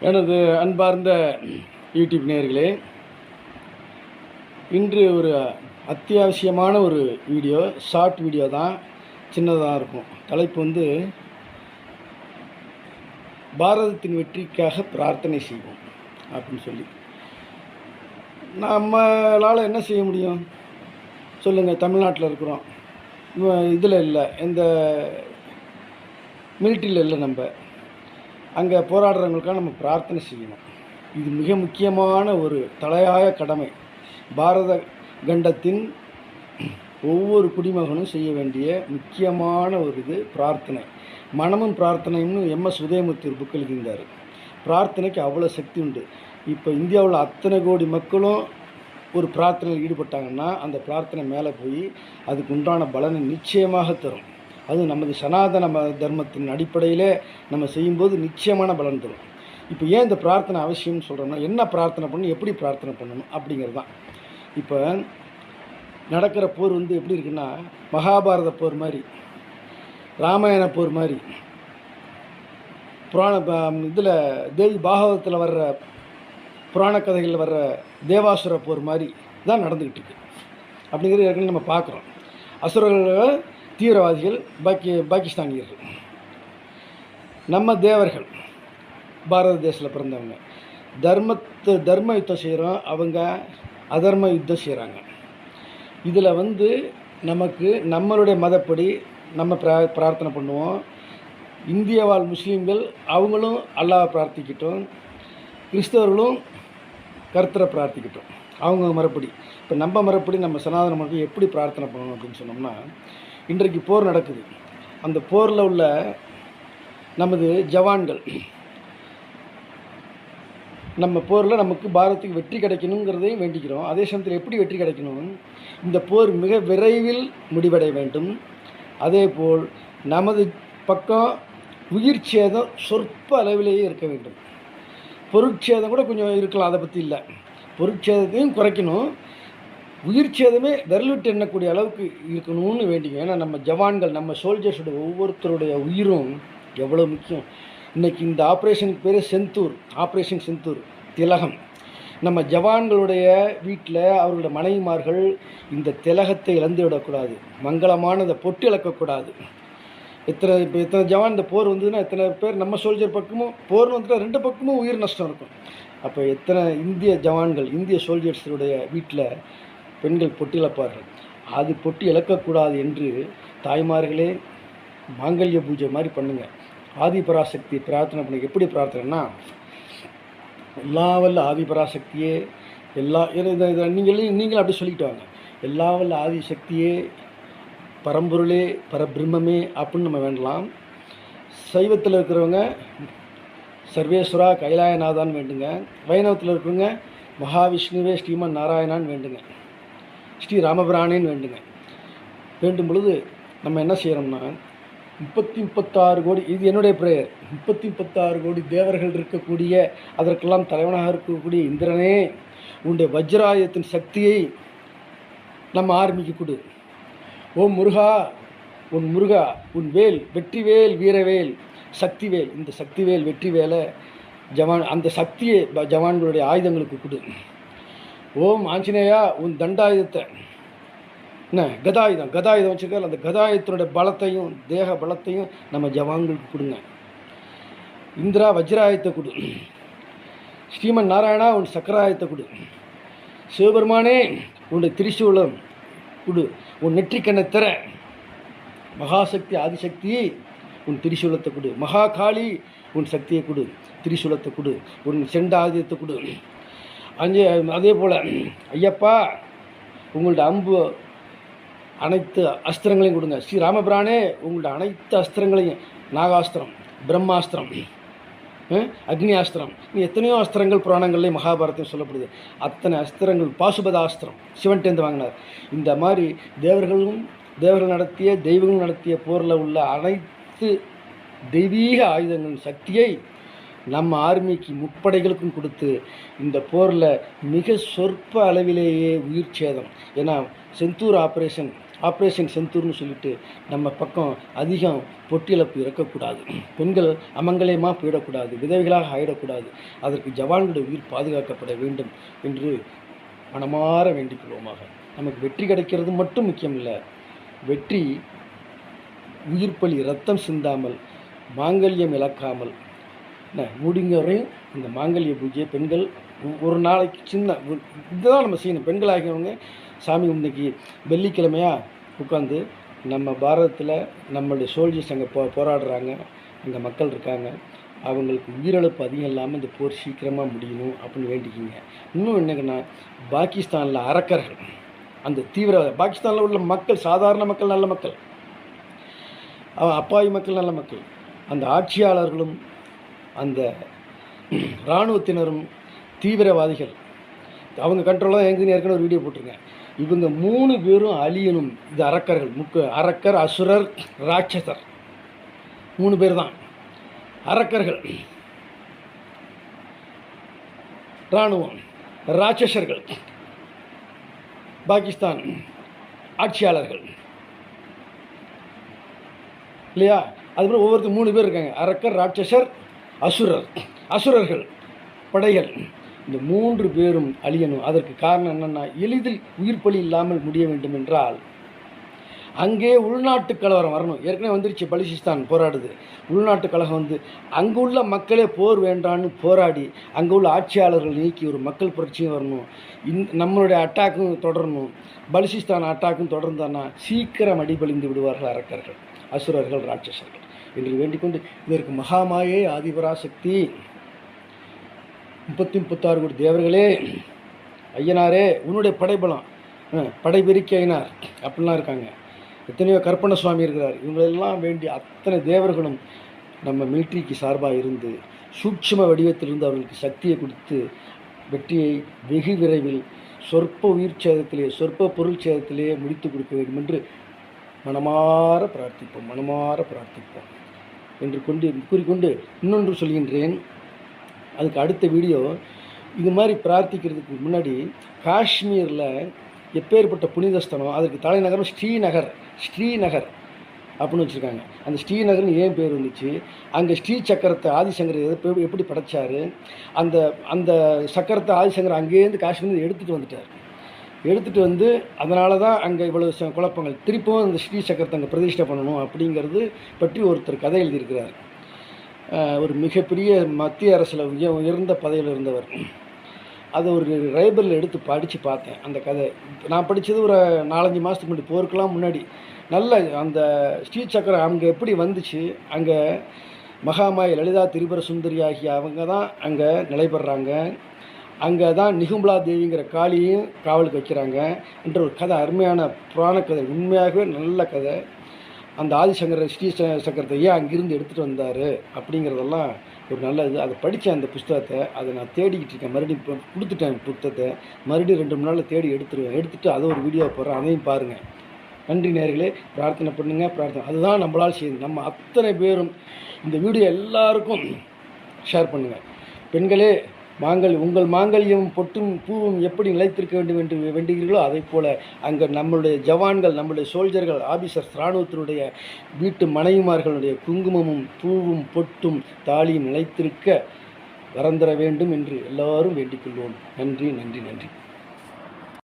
எனது அன்பார்ந்த யூடியூப் நேயர்களே இன்று ஒரு அத்தியாவசியமான ஒரு வீடியோ ஷார்ட் வீடியோ தான் சின்னதாக இருக்கும். தலைப்பு வந்து பாரதத்தின் வெற்றிக்காக பிரார்த்தனை செய்வோம் அப்படின்னு சொல்லி. நம்மளால் என்ன செய்ய முடியும்? சொல்லுங்கள் தமிழ்நாட்டில் இருக்கிறோம். இதில் இல்லை எந்த மிலிட்ரியில் இல்லை நம்ம. அங்கே போராடுறவங்களுக்காக நம்ம பிரார்த்தனை செய்யணும். இது மிக முக்கியமான ஒரு தலையாய கடமை. பாரத கண்டத்தின் ஒவ்வொரு குடிமகனும் செய்ய வேண்டிய முக்கியமான ஒரு இது பிரார்த்தனை. மனமும் பிரார்த்தனைன்னு எம்எஸ் உதயமூர்த்தி ஒரு புக் எழுதியிருந்தார். பிரார்த்தனைக்கு அவ்வளோ சக்தி உண்டு. இப்போ இந்தியாவில் அத்தனை கோடி மக்களும் ஒரு பிரார்த்தனையில் ஈடுபட்டாங்கன்னா அந்த பிரார்த்தனை மேலே போய் அதுக்கு உண்டான பலனை நிச்சயமாக தரும். அது நமது சனாதன தர்மத்தின் அடிப்படையிலே நம்ம செய்யும்போது நிச்சயமான பலன் தரும். இப்போ ஏன் இந்த பிரார்த்தனை அவசியம்னு சொல்கிறோம்னா என்ன பிரார்த்தனை பண்ணணும் எப்படி பிரார்த்தனை பண்ணணும் அப்படிங்கிறது தான். இப்போ நடக்கிற போர் வந்து எப்படி இருக்குன்னா மகாபாரத போர் மாதிரி ராமாயண போர் மாதிரி புராண இதில் தேவி பாகவதத்தில் வர்ற புராண கதைகளில் வர்ற தேவாசுர போர் மாதிரி தான் நடந்துக்கிட்டு இருக்கு. அப்படிங்கிறது ஏற்கனவே நம்ம பார்க்குறோம். அசுரர்கள் தீவிரவாதிகள் பாக்கி பாகிஸ்தானியர்கள். நம்ம தேவர்கள் பாரத தேசத்தில் பிறந்தவங்க. தர்மத்தை தர்ம யுத்தம் செய்கிறோம் அவங்க அதர்ம யுத்தம் செய்கிறாங்க இதில் வந்து நமக்கு நம்மளுடைய மதப்படி நம்ம பிரா பிரார்த்தனை பண்ணுவோம். இந்திய வாழ் முஸ்லீம்கள் அவங்களும் அல்லாஹ் பிரார்த்திக்கிட்டோம். கிறிஸ்தவர்களும் கர்த்தரை பிரார்த்திக்கிட்டோம். அவங்க மரப்படி இப்போ நம்ம மரப்படி நம்ம சனாதன மரப்படி எப்படி பிரார்த்தனை பண்ணணும் அப்படின்னு சொன்னோம்னா இன்றைக்கு போர் நடக்குது. அந்த போரில் உள்ள நமது ஜவான்கள் நம்ம போரில் நமக்கு பாரதத்துக்கு வெற்றி கிடைக்கணுங்கிறதையும் வேண்டிக்கிறோம். அதே சமயத்தில் எப்படி வெற்றி கிடைக்கணும்? இந்த போர் மிக விரைவில் முடிவடைய வேண்டும். அதேபோல் நமது பக்கம் உயிர் சேதம் சொற்ப அளவிலேயே இருக்க வேண்டும். பொருட்சேதம் கூட கொஞ்சம் இருக்கலாம் அதை பற்றி இல்லை. பொருட்சேதத்தையும் குறைக்கணும். உயிர் சேதமே விரலிட்டு எண்ணக்கூடிய அளவுக்கு இருக்கணும்னு வேண்டிங்க ஏன்னா நம்ம ஜவான்கள் நம்ம சோல்ஜர்ஸோட ஒவ்வொருத்தருடைய உயிரும் எவ்வளோ முக்கியம். இன்னைக்கு இந்த ஆப்ரேஷனுக்கு பேர் செந்தூர் ஆப்ரேஷன் செந்தூர் திலகம். நம்ம ஜவான்களுடைய வீட்டில் அவர்களுடைய மனைவிமார்கள் இந்த திலகத்தை இழந்து விடக்கூடாது. மங்களமானதை பொட்டு இழக்கக்கூடாது. எத்தனை இப்போ எத்தனை ஜவான் இந்த போர் வந்ததுன்னா எத்தனை பேர் நம்ம சோல்ஜர் பக்கமும் போர்னு வந்துட்டால் ரெண்டு பக்கமும் உயிர் நஷ்டம் இருக்கும். அப்போ எத்தனை இந்திய ஜவான்கள் இந்திய சோல்ஜர்ஸுடைய வீட்டில் பெண்கள் பொட்டு இழப்பார்கள் அது பொட்டி இழக்கக்கூடாது என்று தாய்மார்களே மாங்கல்ய பூஜை மாதிரி பண்ணுங்கள் ஆதிபராசக்தி பிரார்த்தனை பண்ணுங்க எப்படி பிரார்த்தனைன்னா எல்லா வல்ல ஆதிபராசக்தியே எல்லா இதை இதை இதை நீங்களும் நீங்களும் அப்படி சொல்லிட்டு வாங்க. எல்லா வல்ல ஆதிசக்தியே பரம்பொருளே பரபிரம்மே அப்படின்னு நம்ம வேண்டலாம். சைவத்தில் இருக்கிறவங்க சர்வேஸ்வரா கைலாயநாதான்னு வேண்டுங்க. வைணவத்தில் இருக்கிறவங்க மகாவிஷ்ணுவே ஸ்ரீமன் நாராயணான்னு வேண்டுங்க. ஸ்ரீ ராமபிரானேன்னு வேண்டுங்க வேண்டும் பொழுது நம்ம என்ன செய்கிறோம்னா முப்பத்தி முப்பத்தாறு கோடி இது என்னுடைய பிரேயர் முப்பத்தி முப்பத்தாறு கோடி தேவர்கள் இருக்கக்கூடிய அதற்கெல்லாம் தலைவனாக இருக்கக்கூடிய இந்திரனே உன்னுடைய வஜ்ராயுதத்தின் சக்தியை நம்ம ஆரம்பிக்க கொடு. ஓம் முருகா உன் முருகா உன் வேல் வெற்றிவேல் வீரவேல் சக்திவேல். இந்த சக்திவேல் வெற்றிவேலை ஜவான் அந்த சக்தியை ஜவான்களுடைய ஆயுதங்களுக்கு கொடு. ஓம் ஆஞ்சநேயா உன் தண்டாயுதத்தை. என்ன? கதாயுதம். கதாயுதம் வச்சுருக்காரு. அந்த கதாயுதத்தினுடைய பலத்தையும் தேக பலத்தையும் நம்ம ஜவான்களுக்கு கொடுங்க. இந்திரா வஜ்ராயத்தை கொடு. ஸ்ரீமன் நாராயணா உன் சக்கராயத்தை கொடு. சிவபெருமானே உன்னுடைய திரிசூலம் கொடு. உன் நெற்றிக்கண்ணை திற. மகாசக்தி ஆதிசக்தி உன் திரிசூலத்தை கொடு. மகாகாளி உன் சக்தியை கொடு. திரிசூலத்தை கொடு. உன் செண்ட ஆயுதத்தை கொடு. அஞ்சு அதே போல் ஐயப்பா உங்களோட அம்பு அனைத்து அஸ்திரங்களையும் கொடுங்க. ஸ்ரீ ராமபிரானே உங்களோட அனைத்து அஸ்திரங்களையும் நாகாஸ்திரம் பிரம்மாஸ்திரம் அக்னி அஸ்திரம் நீ எத்தனையோ அஸ்திரங்கள் புராணங்கள்லேயும் மகாபாரதம் சொல்லப்படுது. அத்தனை அஸ்திரங்கள் பாசுபதாஸ்திரம் சிவன்டேந்து வாங்கினார். இந்த மாதிரி தேவர்களும் தேவர்கள் நடத்திய தெய்வங்கள் நடத்திய போரில் உள்ள அனைத்து தெய்வீக ஆயுதங்களின் சக்தியை நம்ம ஆர்மிக்கு முப்படைகளுக்கும் கொடுத்து இந்த போரில் மிக சொற்ப அளவிலேயே உயிர் சேதம். ஏன்னா செந்தூர் ஆப்ரேஷன் ஆப்ரேஷன் செந்தூர்னு சொல்லிட்டு நம்ம பக்கம் அதிகம் பொட்டிழப்பு இறக்கக்கூடாது. பெண்கள் அமங்கலயமாக போயிடக்கூடாது விதவைகளாக ஆயிடக்கூடாது. அதற்கு ஜவான்களுடைய உயிர் பாதுகாக்கப்பட வேண்டும் என்று மனமாற வேண்டிக் கொள்வோமாக. நமக்கு வெற்றி கிடைக்கிறது மட்டும் முக்கியம் இல்லை வெற்றி உயிர்ப்பலி ரத்தம் சிந்தாமல் மாங்கல்யம் இழக்காமல் என்ன முடிங்க வரையும் இந்த மாங்கல்ய பூஜையை பெண்கள் ஒரு நாளைக்கு சின்ன இதுதான் நம்ம செய்யணும். பெண்கள் ஆகியவங்க சாமி இன்னைக்கு வெள்ளிக்கிழமையாக உட்காந்து நம்ம பாரதத்தில் நம்மளுடைய சோல்ஜர்ஸ் அங்கே போ போராடுறாங்க. அங்கே மக்கள் இருக்காங்க. அவங்களுக்கு உயிரிழப்பு அதிகம் இல்லாமல் இந்த போர் சீக்கிரமாக முடியணும் அப்படின்னு வேண்டிக்கிங்க. இன்னும் என்னங்கன்னா பாகிஸ்தானில் அரக்கர்கள் அந்த தீவிர பாகிஸ்தானில் உள்ள மக்கள் சாதாரண மக்கள் நல்ல மக்கள். அவன் அப்பாவி மக்கள் நல்ல மக்கள். அந்த ஆட்சியாளர்களும் அந்த இராணுவத்தினரும் தீவிரவாதிகள் அவங்க கண்ட்ரோலாக தான் எங்குன்னு ஏற்கனவே ஒரு வீடியோ போட்டிருக்கேன் இவங்க மூணு பேரும் அழியணும் இது அரக்கர்கள் முக்கு அரக்கர் அசுரர் ராட்சசர். மூணு பேர் தான். அரக்கர்கள் இராணுவம் ராட்சசர்கள் பாகிஸ்தான் ஆட்சியாளர்கள். இல்லையா? அதுபோல் ஒவ்வொருத்தர் மூணு பேர் இருக்காங்க. அரக்கர் ராட்சசர் அசுரர் அசுரர்கள் படைகள். இந்த மூன்று பேரும் அழியணும். அதற்கு காரணம் என்னென்னா எளிதில் உயிர் பலி இல்லாமல் முடிய வேண்டும் என்றால் அங்கே உள்நாட்டு கலவரம் வரணும். ஏற்கனவே வந்துருச்சு பலிசிஸ்தான் போராடுது. உள்நாட்டு கழகம் வந்து அங்கே உள்ள மக்களே போர் வேண்டான்னு போராடி அங்கே உள்ள ஆட்சியாளர்கள் நீக்கி ஒரு மக்கள் புரட்சியும் வரணும். இந் நம்மளுடைய அட்டாக்கும் தொடரணும். பலிசிஸ்தான் அட்டாக்கும் தொடர்ந்தானா சீக்கிரம் அடிபழிந்து விடுவார்கள் அரக்கர்கள் அசுரர்கள் ராட்சசர்கள். என்று வேண்டிக்கொண்டு இதற்கு மகாமாயே ஆதிபராசக்தி. முப்பத்தி முப்பத்தாறு கோடி தேவர்களே ஐயனாரே உன்னுடைய படைபலம் படைபெருக்கி ஐயனார் அப்படிலாம் இருக்காங்க. எத்தனையோ கற்பனை சுவாமி இருக்கிறார். இவங்களெல்லாம் வேண்டி அத்தனை தேவர்களும் நம்ம மிலிட்ரிக்கு சார்பாக இருந்து சூட்சும வடிவத்திலிருந்து அவர்களுக்கு சக்தியை கொடுத்து வெற்றியை வெகு விரைவில் சொற்ப உயிர் சேதத்திலே சொற்ப பொருள் சேதத்திலேயே முடித்து கொடுக்க வேண்டும் என்று மனமாற பிரார்த்திப்போம் மனமாற பிரார்த்திப்போம். என்று கொண்டு கூறிக்கொண்டு இன்னொன்று சொல்கின்றேன். அதுக்கு அடுத்த வீடியோ. இது மாதிரி பிரார்த்திக்கிறதுக்கு முன்னாடி காஷ்மீரில் எப்பேற்பட்ட புனித ஸ்தலம் அதற்கு தலைநகரம் ஸ்ரீநகர் ஸ்ரீநகர் அப்படின்னு வச்சுருக்காங்க. அந்த ஸ்ரீநகர்னு ஏன் பேர் வந்துச்சு? அங்கே ஸ்ரீ சக்கரத்தை ஆதிசங்கர் எப்படி படைச்சாரு? அந்த அந்த சக்கரத்தை ஆதிசங்கர் அங்கேருந்து காஷ்மீர் எடுத்துகிட்டு வந்துட்டார். எடுத்துகிட்டு வந்து அதனால தான் அங்கே இவ்வளோ ச- குழப்பங்கள். திருப்பவும் அந்த ஸ்ரீ சக்கரத்தை அங்கே பிரதிஷ்டை பண்ணணும் அப்படிங்கிறது பற்றி ஒருத்தர் கதை எழுதியிருக்கிறார். ஒரு மிகப்பெரிய மத்திய அரசில் உய உயர்ந்த பதவியில் இருந்தவர். அதை ஒரு ரைபரில் எடுத்து படித்து பார்த்தேன் அந்த கதை. நான் படித்தது ஒரு நாலஞ்சு மாதத்துக்கு முன்னாடி போருக்கெல்லாம் முன்னாடி. நல்ல அந்த ஸ்ரீ சக்கரம் அங்கே எப்படி வந்துச்சு? அங்கே மகாமாய் லலிதா திரிபுர சுந்தரி ஆகிய அவங்க தான் அங்கே நிலைபெறாங்க. அங்கே தான் நிகும்பலா தேவிங்கிற காளியும் காவலுக்கு வைக்கிறாங்க என்ற ஒரு கதை அருமையான புராண கதை உண்மையாகவே நல்ல கதை. அந்த ஆதிசங்கர ஸ்ரீ ச- சக்கரத்தை ஏன் அங்கிருந்து எடுத்துகிட்டு வந்தார் அப்படிங்கிறதெல்லாம் ஒரு நல்ல இது அதை படித்தேன் அந்த புஸ்தகத்தை அதை நான் தேடிக்கிட்டு இருக்கேன். மறுபடியும் இப்போ கொடுத்துட்டேன் புத்தகத்தை. மறுபடியும் ரெண்டு மூணு நாளில் தேடி எடுத்துருவேன். எடுத்துகிட்டு அதை ஒரு வீடியோ போடுறேன். அதையும் பாருங்கள் நன்றி நேர்களே. பிரார்த்தனை பண்ணுங்கள் பிரார்த்தனை. அதுதான் நம்மளால் செய்யுது. நம்ம அத்தனை பேரும் இந்த வீடியோ எல்லாருக்கும் ஷேர் பண்ணுங்கள் பெண்களே மாங்கல் உங்கள் மாங்கல்யம் பொட்டும் பூவும் எப்படி நிலைத்திருக்க வேண்டும் என்று வேண்டுகிறீர்களோ அதை போல் அங்கே நம்மளுடைய ஜவான்கள் நம்மளுடைய சோல்ஜர்கள் ஆபீசர்ஸ் இராணுவத்தினுடைய வீட்டு மனைவிமார்களுடைய குங்குமமும் பூவும் பொட்டும் தாலியும் நிலைத்திருக்க வரந்தர வேண்டும் என்று எல்லாரும் வேண்டிக் கொள்வோம். நன்றி நன்றி நன்றி.